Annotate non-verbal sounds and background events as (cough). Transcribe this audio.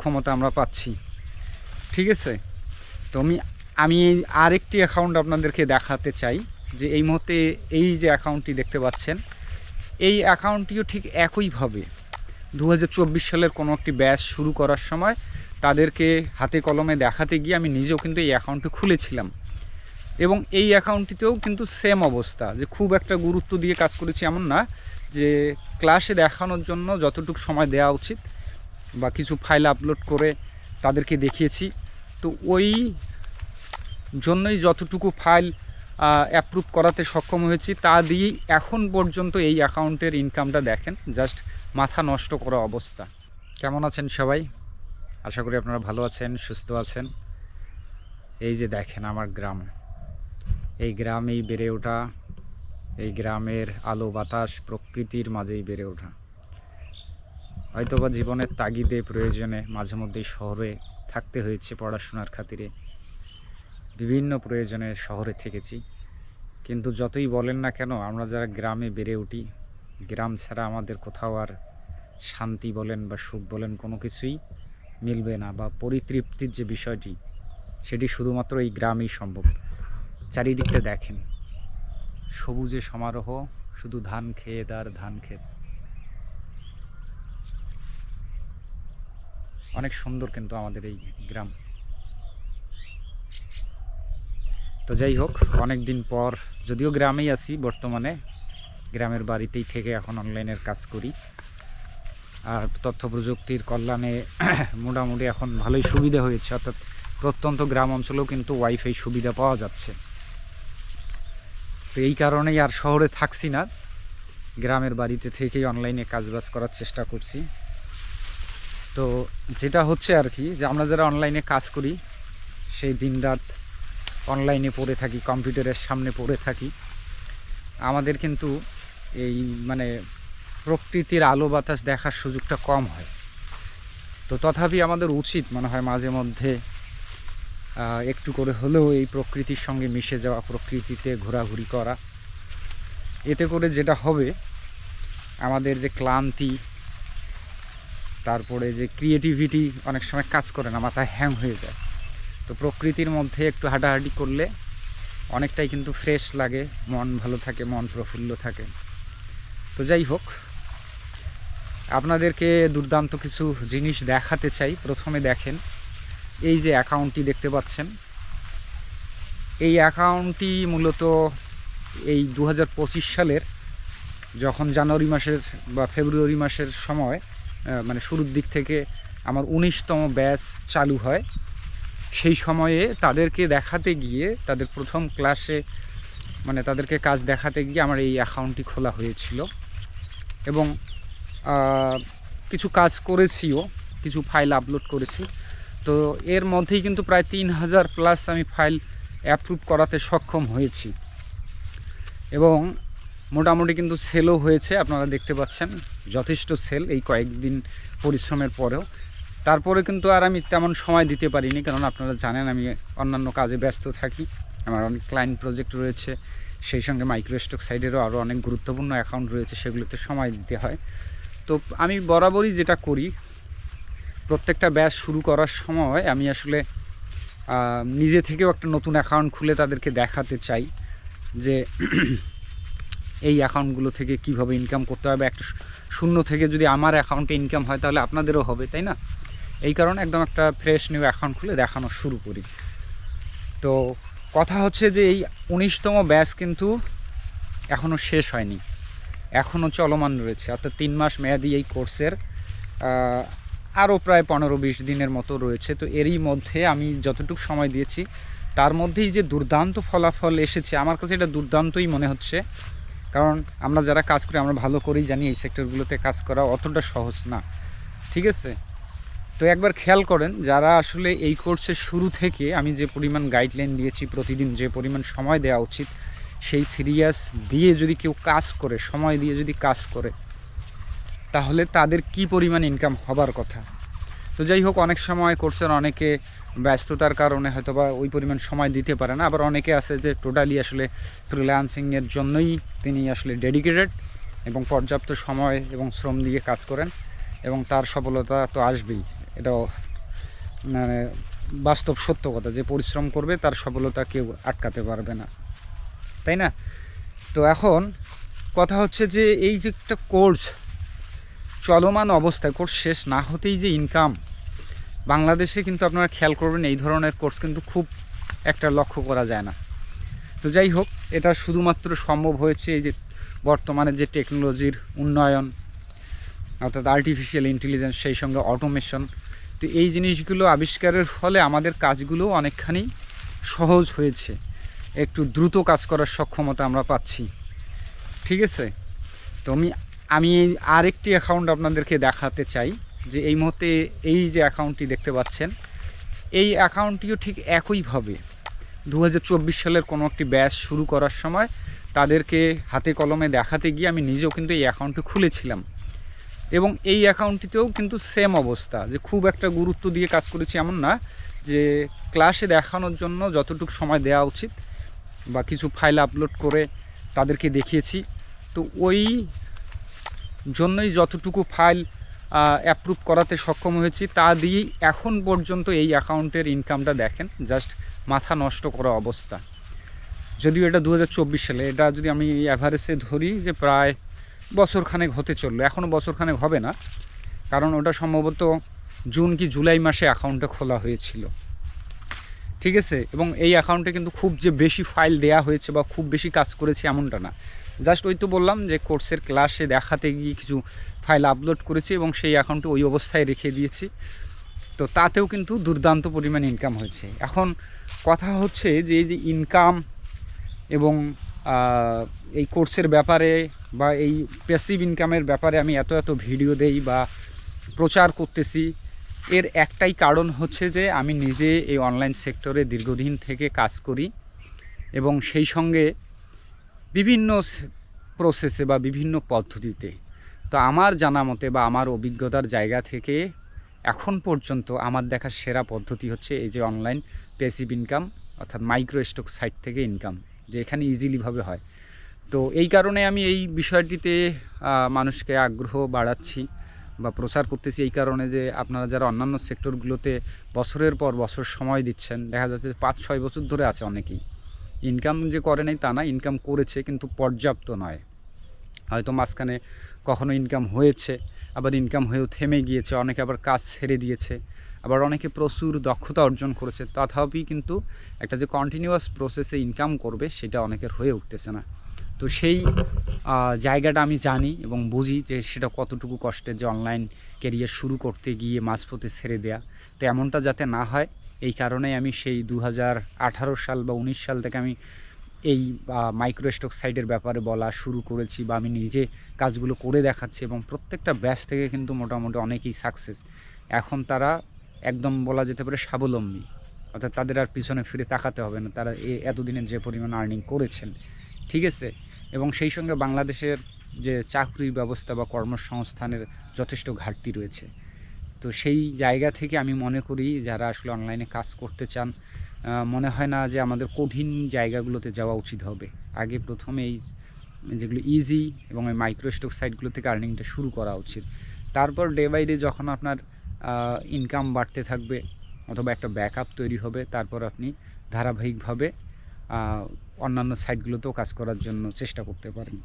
সক্ষমতা আমরা পাচ্ছি। ঠিক আছে? তো আমি আমি আরেকটি অ্যাকাউন্ট আপনাদেরকে দেখাতে চাই যে এই মুহূর্তে এই যে অ্যাকাউন্টটি দেখতে পাচ্ছেন, এই অ্যাকাউন্টটিও ঠিক একইভাবে দু হাজার চব্বিশ সালের কোনো একটি ব্যাচ শুরু করার সময় তাদেরকে হাতে কলমে দেখাতে গিয়ে আমি নিজেও কিন্তু এই অ্যাকাউন্টটি খুলেছিলাম। এবং এই অ্যাকাউন্টটিতেও কিন্তু সেম অবস্থা, যে খুব একটা গুরুত্ব দিয়ে কাজ করেছি এমন না যে ক্লাসে দেখানোর জন্য যতটুকু সময় দেওয়া উচিত বা কিছু ফাইল আপলোড করে তাদেরকে দেখিয়েছি। তো ওই জন্যই যতটুকু ফাইল অ্যাপ্রুভ করাতে সক্ষম হয়েছি, তা দিয়েই এখন পর্যন্ত এই অ্যাকাউন্টের ইনকামটা দেখেন জাস্ট মাথা নষ্ট করা অবস্থা। কেমন আছেন সবাই? আশা করি আপনারা ভালো আছেন, সুস্থ আছেন। এই যে দেখেন আমার গ্রাম। এই গ্রামেই বেড়ে ওঠা, এই গ্রামের আলো বাতাস প্রকৃতির মাঝেই বেড়ে ওঠা। হয়তোবা জীবনের তাগিদে, প্রয়োজনে মাঝে মধ্যেই শহরে থাকতে হয়েছে পড়াশোনার খাতিরে। বিভিন্ন প্রয়োজনে শহরে থেকেছি। কিন্তু যতই বলেন না কেন, আমরা যারা গ্রামে বেড়ে উঠি, গ্রাম ছাড়া আমাদের কোথাও আর শান্তি বলেন বা সুখ বলেন কোনো কিছুই মিলবে না বা পরিতৃপ্তির যে বিষয়টি, সেটি শুধুমাত্র এই গ্রামেই সম্ভব। চারিদিকটা দেখেন। সবুজে সমারোহ, শুধু ধান খেত আর ধান ক্ষেত অনেক সুন্দর কিন্তু আমাদের এই গ্রাম। তো যাই হোক অনেক দিন পর, যদিও গ্রামেই আছি বর্তমানে, গ্রামের বাড়িতেই থেকে এখন অনলাইনের কাজ করি। আর তথ্য প্রযুক্তির কল্যাণে (clears throat) মোটামুটি এখন ভালোই সুবিধা হয়েছে, অর্থাৎ প্রত্যন্ত গ্রাম অঞ্চলেও কিন্তু ওয়াইফাই সুবিধা পাওয়া যাচ্ছে। তো এই কারণেই আর শহরে থাকছি না, গ্রামের বাড়িতে থেকেই অনলাইনে কাজবাজ করার চেষ্টা করছি। তো যেটা হচ্ছে আর কি, যে আমরা যারা অনলাইনে কাজ করি, সেই দিনরাত অনলাইনে পড়ে থাকি, কম্পিউটারের সামনে পড়ে থাকি। আমাদের কিন্তু এই মানে প্রকৃতির আলো বাতাস দেখার সুযোগটা কম হয়। তো তথাপি আমাদের উচিত মনে হয় মাঝে মধ্যে একটু করে হলেও এই প্রকৃতির সঙ্গে মিশে যাওয়া, প্রকৃতিতে ঘোরাঘুরি করা। এতে করে যেটা হবে, আমাদের যে ক্লান্তি তারপরে যে ক্রিয়েটিভিটি অনেক সময় কাজ করে না, মাথায় হ্যাং হয়ে যায়। তো প্রকৃতির মধ্যে একটু হাঁটাহাঁটি করলে অনেকটাই কিন্তু ফ্রেশ লাগে, মন ভালো থাকে, মন প্রফুল্ল থাকে। তো যাই হোক, আপনাদেরকে দুর্দান্ত কিছু জিনিস দেখাতে চাই। প্রথমে দেখেন, এই যে অ্যাকাউন্টটি দেখতে পাচ্ছেন। এই অ্যাকাউন্টটি মূলত এই দু হাজার পঁচিশ সালের যখন জানুয়ারি মাসের বা ফেব্রুয়ারি মাসের সময় মানে শুরুর দিক থেকে আমার উনিশতম ব্যাচ চালু হয়। সেই সময়ে তাদেরকে দেখাতে গিয়ে, তাদের প্রথম ক্লাসে মানে তাদেরকে কাজ দেখাতে গিয়ে আমার এই অ্যাকাউন্টটি খোলা হয়েছিল। এবং কিছু কাজ করেছিও, কিছু ফাইল আপলোড করেছি। তো এর মধ্যেই কিন্তু প্রায় তিন হাজার প্লাস আমি ফাইল অ্যাপ্রুভ করাতে সক্ষম হয়েছি। এবং মোটামুটি কিন্তু সেলও হয়েছে, আপনারা দেখতে পাচ্ছেন। যথেষ্ট সেল এই কয়েকদিন পরিশ্রমের পরেও। তারপরে কিন্তু আর আমি তেমন সময় দিতে পারিনি, কারণ আপনারা জানেন আমি অন্যান্য কাজে ব্যস্ত থাকি। আমার অনেক ক্লায়েন্ট প্রজেক্ট রয়েছে, সেই সঙ্গে মাইক্রোস্টক সাইডেরও আরও অনেক গুরুত্বপূর্ণ অ্যাকাউন্ট রয়েছে, সেগুলোতে সময় দিতে হয়। তো আমি বরাবরই যেটা করি, প্রত্যেকটা ব্যাচ শুরু করার সময় আমি আসলে নিজে থেকেও একটা নতুন অ্যাকাউন্ট খুলে তাদেরকে দেখাতে চাই যে এই অ্যাকাউন্টগুলো থেকে কীভাবে ইনকাম করতে হবে? একটা শূন্য থেকে যদি আমার অ্যাকাউন্টে ইনকাম হয়, তাহলে আপনাদেরও হবে, তাই না? এই কারণে একদম একটা ফ্রেশ নিউ অ্যাকাউন্ট খুলে দেখানো শুরু করি। তো কথা হচ্ছে যে এই উনিশতম ব্যাচ কিন্তু এখনও শেষ হয়নি। এখনও চলমান রয়েছে। অর্থাৎ তিন মাস মেয়াদি এই কোর্সের আরও প্রায় পনেরো বিশ দিনের মতো রয়েছে। তো এরই মধ্যে আমি যতটুকু সময় দিয়েছি, তার মধ্যেই যে দুর্দান্ত ফলাফল এসেছে, আমার কাছে এটা দুর্দান্তই মনে হচ্ছে। কারণ আমরা যারা কাজ করি, আমরা ভালো করেই জানি এই সেক্টরগুলোতে কাজ করা অতটা সহজ না। ঠিক আছে? তো একবার খেয়াল করেন, যারা আসলে এই কোর্সের শুরু থেকে আমি যে পরিমাণ গাইডলাইন দিয়েছি প্রতিদিন, যে পরিমাণ সময় দেওয়া উচিত, সেই সিরিয়াস দিয়ে যদি কেউ কাজ করে, সময় দিয়ে যদি কাজ করে, তাহলে তাদের কি পরিমাণ ইনকাম হবার কথা? তো যাই হোক, অনেক সময় কোর্সের অনেকে ব্যস্ততার কারণে হয়তো বা ওই পরিমাণ সময় দিতে পারে না। আবার অনেকে আছে যে টোটালি আসলে ফ্রিল্যান্সিংয়ের জন্যই তিনি আসলে ডেডিকেটেড এবং পর্যাপ্ত সময় এবং শ্রম দিয়ে কাজ করেন এবং তার সফলতা তো আসবেই। এটাও মানে বাস্তব সত্য কথা, যে পরিশ্রম করবে তার সফলতা কেউ আটকাতে পারবে না। তাই না? তো এখন কথা হচ্ছে যে এই যে একটা কোর্স চলমান অবস্থায় কোর্স শেষ না হতেই যে ইনকাম বাংলাদেশে কিন্তু আপনারা খেয়াল করবেন এই ধরনের কোর্স কিন্তু খুব একটা লক্ষ্য করা যায় না। তো যাই হোক, এটা শুধুমাত্র সম্ভব হয়েছে এই যে বর্তমানে যে টেকনোলজির উন্নয়ন, অর্থাৎ আর্টিফিশিয়াল ইন্টেলিজেন্স সেই সঙ্গে অটোমেশন তো এই জিনিসগুলো আবিষ্কারের ফলে আমাদের কাজগুলো অনেকখানি সহজ হয়েছে। একটু দ্রুত কাজ করার সক্ষমতা আমরা পাচ্ছি। ঠিক আছে? তো আমি আমি আরেকটি অ্যাকাউন্ট আপনাদেরকে দেখাতে চাই। যে এই মুহূর্তে এই যে অ্যাকাউন্টটি দেখতে পাচ্ছেন, এই অ্যাকাউন্টটিও ঠিক একইভাবে দু হাজার চব্বিশ সালের কোনো একটি ব্যাচ শুরু করার সময় তাদেরকে হাতে কলমে দেখাতে গিয়ে আমি নিজেও কিন্তু এই অ্যাকাউন্টটি খুলেছিলাম। এবং এই অ্যাকাউন্টটিতেও কিন্তু সেম অবস্থা, যে খুব একটা গুরুত্ব দিয়ে কাজ করেছি এমন না যে ক্লাসে দেখানোর জন্য যতটুকু সময় দেওয়া উচিত বা কিছু ফাইল আপলোড করে তাদেরকে দেখিয়েছি। তো ওই জন্যই যতটুকু ফাইল অ্যাপ্রুভ করাতে সক্ষম হয়েছি। তা দিয়েই এখন পর্যন্ত এই অ্যাকাউন্টের ইনকামটা দেখেন জাস্ট মাথা নষ্ট করা অবস্থা। যদিও এটা দু হাজার চব্বিশ সালে, এটা যদি আমি অ্যাভারেজে ধরি যে প্রায় বছরখানেক হতে চলল এখনও বছরখানেক হবে না, কারণ ওটা সম্ভবত জুন কি জুলাই মাসে অ্যাকাউন্টটা খোলা হয়েছিল। ঠিক আছে? এবং এই অ্যাকাউন্টে কিন্তু খুব যে বেশি ফাইল দেয়া হয়েছে বা খুব বেশি কাজ করেছি এমনটা না। জাস্ট ওই তো বললাম যে কোর্সের ক্লাসে দেখাতে গিয়ে কিছু ফাইল আপলোড করেছি এবং সেই অ্যাকাউন্টে ওই অবস্থায় রেখে দিয়েছি। তো তাতেও কিন্তু দুর্দান্ত পরিমাণ ইনকাম হয়েছে। এখন কথা হচ্ছে যে এই যে ইনকাম এবং এই কোর্সের ব্যাপারে বা এই প্যাসিভ ইনকামের ব্যাপারে আমি এত এত ভিডিও দেই বা প্রচার করতেছি, এর একটাই কারণ হচ্ছে যে আমি নিজে এই অনলাইন সেক্টরে দীর্ঘদিন থেকে কাজ করি এবং সেই সঙ্গে বিভিন্ন প্রসেসে বা বিভিন্ন পদ্ধতিতে। তো আমার জানা মতে বা আমার অভিজ্ঞতার জায়গা থেকে এখন পর্যন্ত আমার দেখা সেরা পদ্ধতি হচ্ছে এই যে অনলাইন পেসিভ ইনকাম অর্থাৎ মাইক্রো স্টক সাইট থেকে ইনকাম যে এখানে ইজিলিভাবে হয়। তো এই কারণে আমি এই বিষয়টিতে মানুষকে আগ্রহ বাড়াচ্ছি বা প্রচার করতেছি। এই কারণে যে আপনারা যারা অন্যান্য সেক্টরগুলোতে বছরের পর বছর সময় দিচ্ছেন, দেখা যাচ্ছে পাঁচ ছয় বছর ধরে আছে অনেকেই। ইনকাম যে করে নাই তা না, ইনকাম করেছে কিন্তু পর্যাপ্ত নয়। হয়তো মাঝখানে কখনো ইনকাম হয়েছে, আবার ইনকাম হয়েও থেমে গিয়েছে, অনেকে আবার কাজ ছেড়ে দিয়েছে, আবার অনেকে প্রচুর দক্ষতা অর্জন করেছে। তথাপি কিন্তু একটা যে কন্টিনিউয়াস প্রসেসে ইনকাম করবে, সেটা অনেকের হয়ে উঠতেছে না। তো সেই জায়গাটা আমি জানি এবং বুঝি যে সেটা কতটুকু কষ্টের যে অনলাইন কেরিয়ার শুরু করতে গিয়ে মাঝপথে ছেড়ে দেয়া। তো এমনটা যাতে না হয় এই কারণেই আমি সেই দু হাজার আঠারো সাল বা উনিশ সাল থেকে আমি এই মাইক্রো স্টক সাইটের ব্যাপারে বলা শুরু করেছি বা আমি নিজে কাজগুলো করে দেখাচ্ছি এবং প্রত্যেকটা ব্যাচ থেকে কিন্তু মোটামুটি অনেকেই সাকসেস এখন তারা একদম বলা যেতে পারে স্বাবলম্বী। অর্থাৎ তাদের আর পিছনে ফিরে তাকাতে হবে না, তারা এ এতদিনে যে পরিমাণ আর্নিং করেছেন। ঠিক আছে? এবং সেই সঙ্গে বাংলাদেশের যে চাকরি ব্যবস্থা বা কর্মসংস্থানের যথেষ্ট ঘাটতি রয়েছে। তো সেই জায়গা থেকে আমি মনে করি যারা আসলে অনলাইনে কাজ করতে চান মনে হয় না যে আমাদের কঠিন জায়গাগুলোতে যাওয়া উচিত হবে। আগে প্রথমে এই যেগুলো ইজি এবং এই মাইক্রো স্টক সাইটগুলো থেকে আর্নিংটা শুরু করা উচিত। তারপর ডে বাই ডে যখন আপনার ইনকাম বাড়তে থাকবে অথবা একটা ব্যাকআপ তৈরি হবে, তারপর আপনি ধারাবাহিকভাবে অন্যান্য সাইটগুলোতেও কাজ করার জন্য চেষ্টা করতে পারেন।